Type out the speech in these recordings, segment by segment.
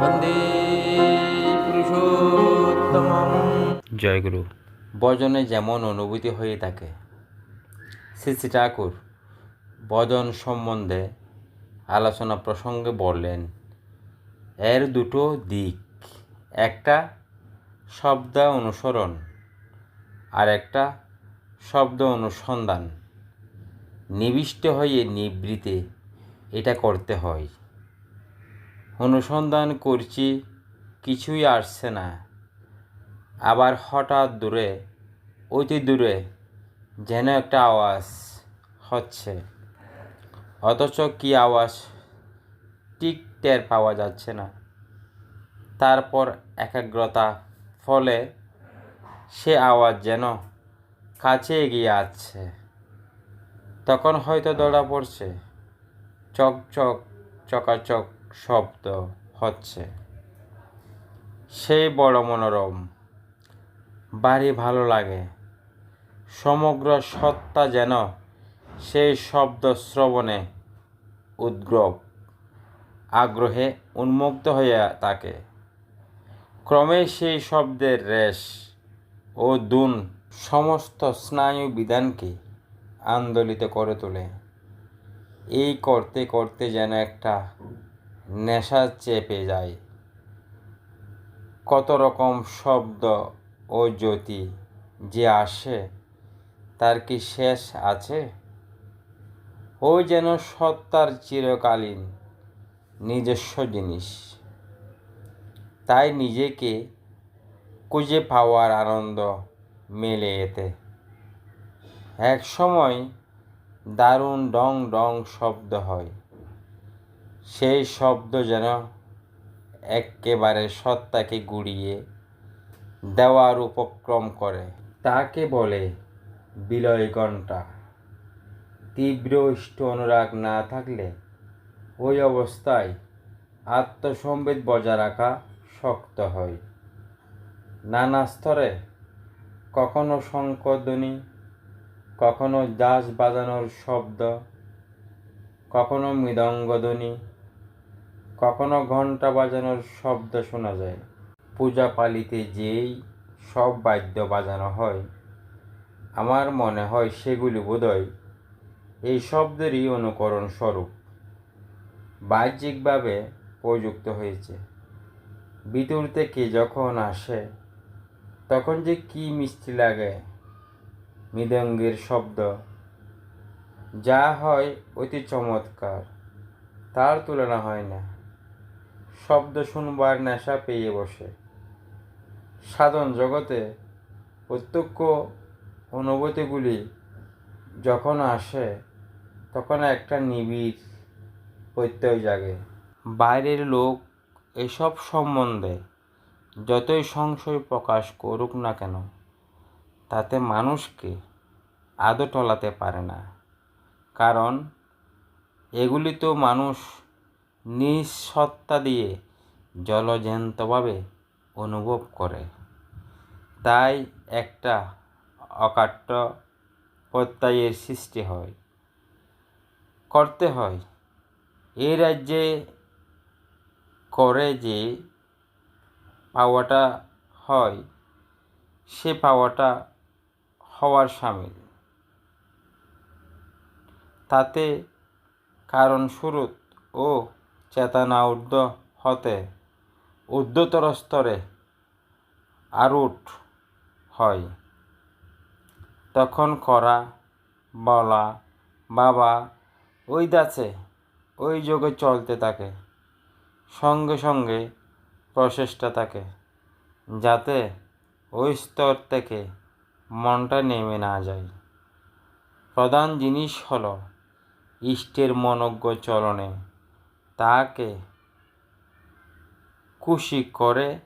বন্দে পুরুষোত্তমম। জয়গুরু বজনে যেমন অনুভূতি হয়ে থাকে শ্রী শ্রী ঠাকুর বজন সম্বন্ধে আলোচনা প্রসঙ্গে বললেন এর দুটো দিক একটা শব্দ অনুসরণ আর একটা শব্দ অনুসন্ধান। নিবিষ্ট হয়ে নিবৃতে এটা করতে হয়। অনুসন্ধান করছি, কিছুই আসছে না। আবার হঠাৎ দূরে, অতি দূরে, যেন একটা আওয়াজ হচ্ছে। অথচ কি আওয়াজ? ঠিক টের পাওয়া যাচ্ছে না। তারপর একাগ্রতা ফলে সে আওয়াজ যেন কাছে এগিয়ে আসছে। তখন হয়তো দৌড়া পড়ছে চক চক চকাচক শব্দ হচ্ছে। সেই বড় মনোরম। বাড়ি ভালো লাগে। সমগ্র সত্তা যেন সেই শব্দ শ্রবণে উদ্গ্রব। আগ্রহে উন্মুক্ত হয়ে থাকে। ক্রমে সেই শব্দের রেশ ও দুন সমস্ত স্নায়ু বিধানকে আন্দোলিত করে তোলে। এই করতে করতে যেন একটা নেশা চেপে যায়। কত রকম শব্দ ও জ্যোতি যে আসে, তার কি শেষ আছে? ও যেন সত্তার চিরকালীন নিজস্ব জিনিস। তাই নিজেকে খুঁজে পাওয়ার আনন্দ মেলে এতে। এক সময় দারুণ ডং ডং শব্দ হয়। সেই শব্দ যেন একেবারে সত্তাকে গুড়িয়ে দেওয়ার উপক্রম করে। তাকে বলে বিলয় ঘণ্টা তীব্র ইষ্ট অনুরাগ না থাকলে ওই অবস্থায় আত্মসম্বেদ বজায় রাখা শক্ত হয়। নানা স্তরে কখনো শঙ্কধ্বনি কখনো জাজ বাজানোর শব্দ, কখনো মৃদঙ্গধ্বনি কখনো ঘণ্টা বাজানোর শব্দ শোনা যায়। পূজা পালিতে যেই সব বাদ্য বাজানো হয়। আমার মনে হয় সেগুলি বোধহয় এই শব্দেরই অনুকরণ স্বরূপ। বাহ্যিকভাবে প্রযুক্ত হয়েছে। ভিতর থেকে যখন আসে, তখন যে কি মিষ্টি লাগে, মৃদঙ্গের শব্দ, যা হয় অতি চমৎকার, তার তুলনা হয় না। শব্দ শুনবার নেশা পেয়ে বসে। সাধন জগতে প্রত্যক্ষ অনুভূতিগুলি যখন আসে, তখন একটা নিবিড় প্রত্যয় জাগে। বাইরের লোক এসব সম্বন্ধে যতই সংশয় প্রকাশ করুক না কেন, তাতে মানুষকে আদৌ টলাতে পারে না। কারণ এগুলি তো মানুষ নিঃসত্তা দিয়ে জলজ্যান্তভাবে অনুভব করে। তাই একটা অকাট্য প্রত্যয়ের সৃষ্টি হয়, করতে হয়। এই রাজ্যে করে যে পাওয়াটা হয়, সে পাওয়াটা হওয়ার সামিল। তাতে কারণ সুরত ও চেতনা ঊর্ধ্ব হতে ঊর্ধ্বতর স্তরে আরুট হয়। তখন করা বলা, বাবা ওই দাছে ওই যোগে চলতে থাকে, সঙ্গে সঙ্গে প্রচেষ্টা থাকে, যাতে ওই স্তর থেকে মনটা নেমে না যায়। প্রধান জিনিস হলো ইষ্টের মনজ্ঞ চলনে। তাকে খুশি করে,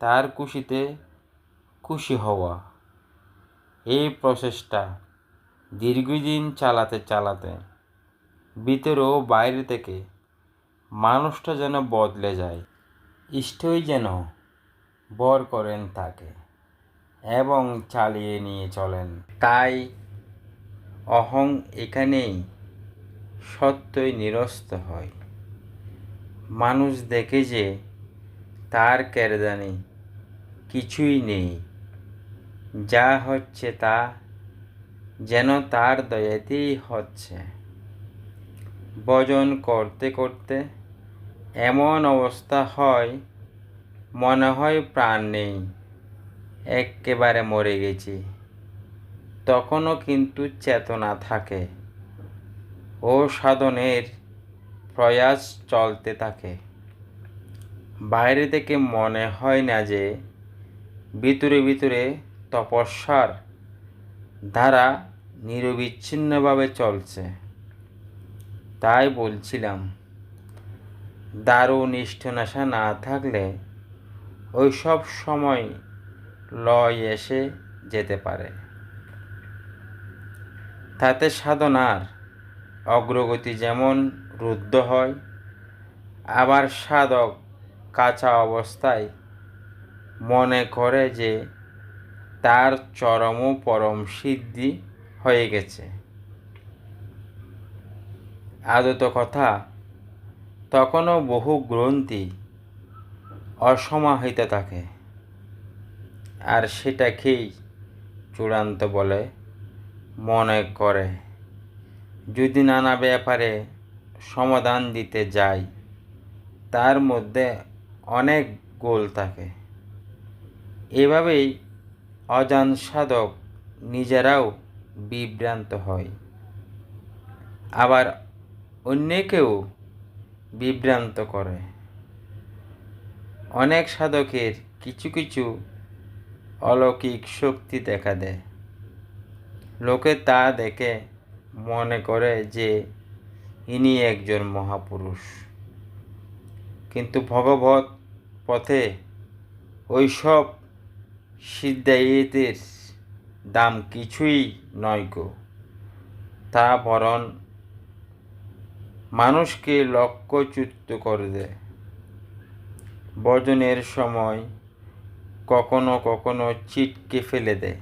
তার খুশিতে খুশি হওয়া। এই প্রসেসটা দীর্ঘদিন চালাতে চালাতে, ভিতরে ও বাইরে থেকে মানুষটা যেন বদলে যায় ইষ্টই যেন বর করেন তাকে এবং চালিয়ে নিয়ে চলেন। তাই অহং এখানেই সত্যই নিরস্ত হয়। মানুষ দেখে যে তার কেরদানি কিছুই নেই। যা হচ্ছে তা যেন তার দয়াতেই হচ্ছে। ভজন করতে করতে এমন অবস্থা হয়, মনে হয় প্রাণ নেই একেবারে মরে গেছি। তখনও কিন্তু চেতনা থাকে। ও সাধনের প্রয়াস চলতে থাকে। বাইরে থেকে মনে হয় না যে ভিতরে ভিতরে তপস্যার ধারা নিরবিচ্ছিন্নভাবে চলছে। তাই বলছিলাম দারু নিষ্ঠনাশা না থাকলে ওই সব সময় লয় এসে যেতে পারে। তাতে সাধনার অগ্রগতি যেমন রুদ্ধ হয়। আবার সাধক কাঁচা অবস্থায় মনে করে যে তার চরম পরম সিদ্ধি হয়ে গেছে। আদত কথা, তখনও বহু গ্রন্থি অসমাহিত থাকে। আর সেটাকেই চূড়ান্ত বলে মনে করে। যদি নানা ব্যাপারে সমাধান দিতে যাই, তার মধ্যে অনেক গোল থাকে। এভাবেই অজান সাধক নিজেরাও বিভ্রান্ত হয়। আবার অন্যকেও বিভ্রান্ত করে। অনেক সাধকের কিছু কিছু অলৌকিক শক্তি দেখা দেয়। লোকে তা দেখে মনে করে যে ইনি একজন মহাপুরুষ। কিন্তু ভগবত পথে ওইসব সিদ্ধাইতের দাম কিছুই নয় গো। তা বরণ মানুষকে লক্ষ্যচ্যুত করে দেয়। বজনের সময় কখনো কখনো চিটকে ফেলে দেয়।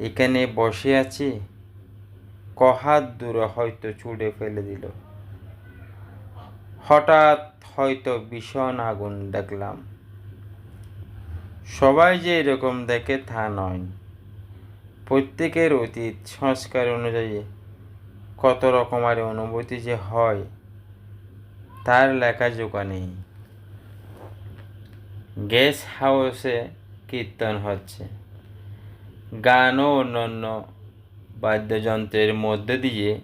এখানে বসে আছি কহাত দূরে হয়তো ছুঁড়ে ফেলে দিল। হঠাৎ হয়তো ভীষণ আগুন দেখলাম। সবাই যে এরকম দেখে তা নয়। প্রত্যেকের অতীত, সংস্কার অনুযায়ী কত রকমের অনুভূতি যে হয়, তার লেখা জোকা নেই। গেস্ট হাউসে কীর্তন হচ্ছে। গানও ও অন্যান্য বাদ্যযন্ত্রের মধ্য দিয়ে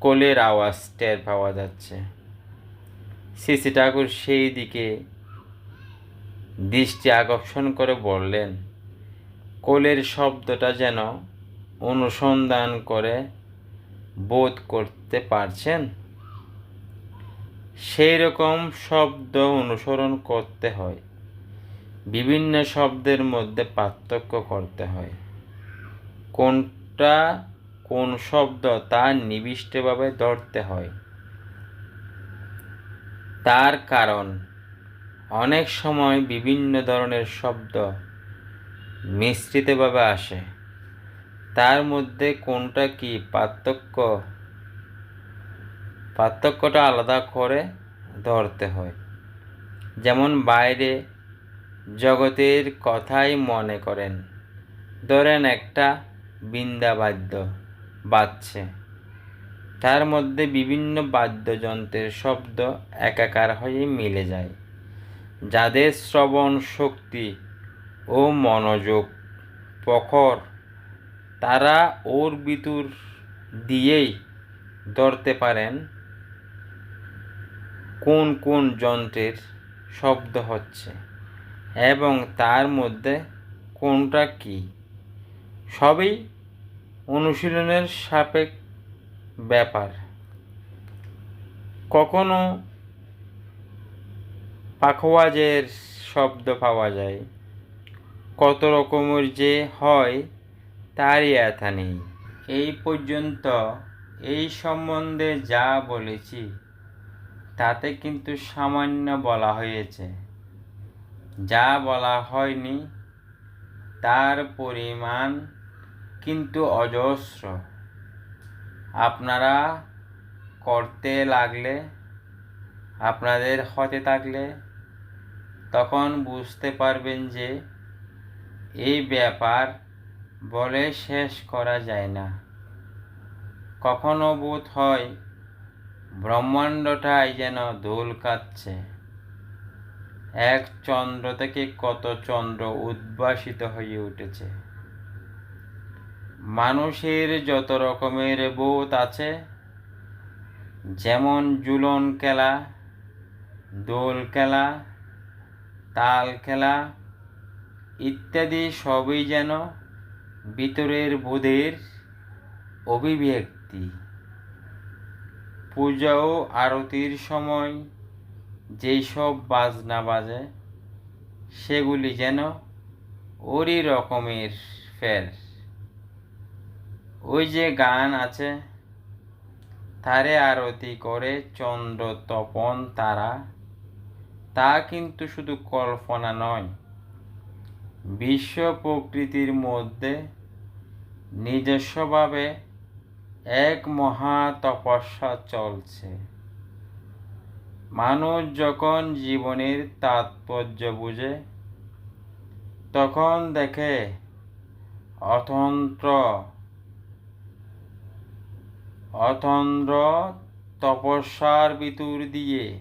কোলের আওয়াজ টের পাওয়া যাচ্ছে। সিসি ঠাকুর সেই দিকে দৃষ্টি আকর্ষণ করে বললেন, কোলের শব্দটা যেন অনুসন্ধান করে বোধ করতে পারছেন? সেই রকম শব্দ অনুসরণ করতে হয়। বিভিন্ন শব্দের মধ্যে পার্থক্য করতে হয়। কোনটা কোন শব্দ তা নিবিষ্টভাবে ধরতে হয়। তার কারণ, অনেক সময় বিভিন্ন ধরনের শব্দ মিশ্রিতভাবে আসে। তার মধ্যে কোনটা কি পার্থক্য? পার্থক্যটা আলাদা করে ধরতে হয়। যেমন বাইরে জগতের কথাই মনে করেন। ধরেন একটা বৃন্দাবাদ্য বাজছে। তার মধ্যে বিভিন্ন বাদ্যযন্ত্রের শব্দ একাকার হয়ে মিলে যায়, যাদের শ্রবণ শক্তি ও মনোযোগ প্রখর। তারা ওর বিতুর দিয়েই ধরতে পারেন কোন কোন যন্ত্রের শব্দ হচ্ছে এবং তার মধ্যে কোনটা কি। সবই অনুশীলনের সাপেক্ষ ব্যাপার। কখনো পাখওয়াজের শব্দ পাওয়া যায়। কত রকমের যে হয়, তারই এথা নেই। এই পর্যন্ত এই সম্বন্ধে যা বলেছি, তাতে কিন্তু সামান্য বলা হয়েছে। যা বলা হয়নি, তার পরিমাণ কিন্তু অজস্র। আপনারা করতে লাগলে, আপনাদের হতে থাকলে, তখন বুঝতে পারবেন যে এই ব্যাপার বলে শেষ করা যায় না। কখনো বোধ হয় ব্রহ্মাণ্ডটাই যেন দোল কাচ্ছে এক চন্দ্র থেকে কত চন্দ্র উদ্ভাসিত হয়ে উঠেছে। মানুষের যত রকমের বোধ আছে, যেমন জুলন খেলা, দোল খেলা, তাল খেলা, ইত্যাদি সবই যেন ভিতরের বোধের অভিব্যক্তি। পূজা ও আরতির সময় যেই সব বাজনা বাজে, সেগুলি যেন ওরই রকমের ফের। ওই যে গান আছে, তারে আরতি করে চন্দ্র তপন তারা, তা কিন্তু শুধু কল্পনা নয়, বিশ্ব প্রকৃতির মধ্যে নিজস্বভাবে এক মহা তপস্যা চলছে। মানুষ যখন জীবনের তাৎপর্য বুঝে, তখন দেখে অতন্ত্র অতন্দ্র তপস্যার ভিতর দিয়ে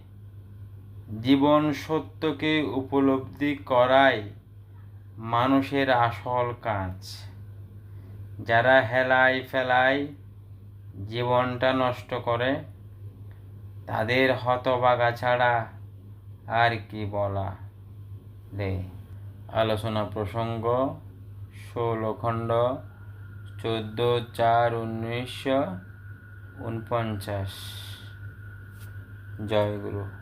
জীবন সত্যকে উপলব্ধি করাই মানুষের আসল কাজ। যারা হেলায় ফেলায় জীবনটা নষ্ট করে, তাদের হতবাগা ছাড়া আর কি বলা রে? আলোচনা প্রসঙ্গ, ষোলো খণ্ড, চোদ্দ চার উনিশশো উনপঞ্চাশ। জয় গুরু।